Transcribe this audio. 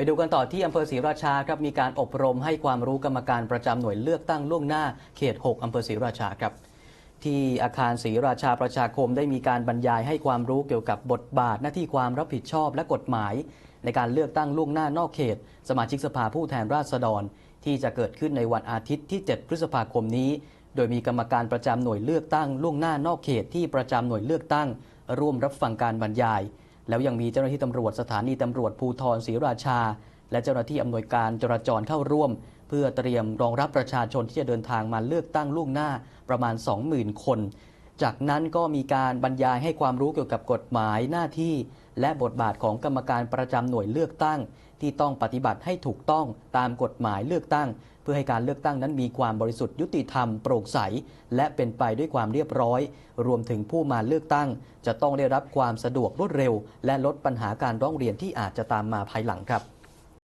ไปดูกันต่อที่อำเภอศรีราชาครับมีการอบรมให้ความรู้กรรมการประจำหน่วยเลือกตั้งล่วงหน้าเขต 6 อำเภอศรีราชาครับ ที่อาคารศรีราชาประชาคมได้มีการบรรยายให้ความรู้เกี่ยวกับบทบาทหน้าที่ความรับผิดชอบและกฎหมาย ในการเลือกตั้งล่วงหน้านอกเขต สมาชิกสภาผู้แทนราษฎร ที่จะเกิดขึ้นในวันอาทิตย์ที่ 7 พฤษภาคมนี้ โดยมีกรรมการประจำหน่วยเลือกตั้งล่วงหน้านอกเขตที่ประจำหน่วยเลือกตั้ง ร่วมรับฟังการบรรยาย แล้วยังมีเจ้าหน้าที่ตำรวจสถานีตำรวจภูธรศรีราชา และเจ้าหน้าที่อำนวยการจราจรเข้าร่วม เพื่อเตรียมรองรับประชาชนที่จะเดินทางมาเลือกตั้งล่วงหน้าประมาณ 20,000 คน จากนั้นก็มีการบรรยายให้ความรู้เกี่ยวกับกฎหมายหน้าที่ และบทบาทของกรรมการประจำหน่วยเลือกตั้ง ที่ต้องปฏิบัติให้ถูกต้องตามกฎหมายเลือกตั้ง เพื่อให้การเลือกตั้งนั้นมีความบริสุทธิ์ยุติธรรมโปร่งใส และเป็นไปด้วยความเรียบร้อย รวมถึงผู้มาเลือกตั้ง จะต้องได้รับความสะดวกรวดเร็ว และลดปัญหาการร้องเรียนที่อาจจะตามมาภายหลังครับ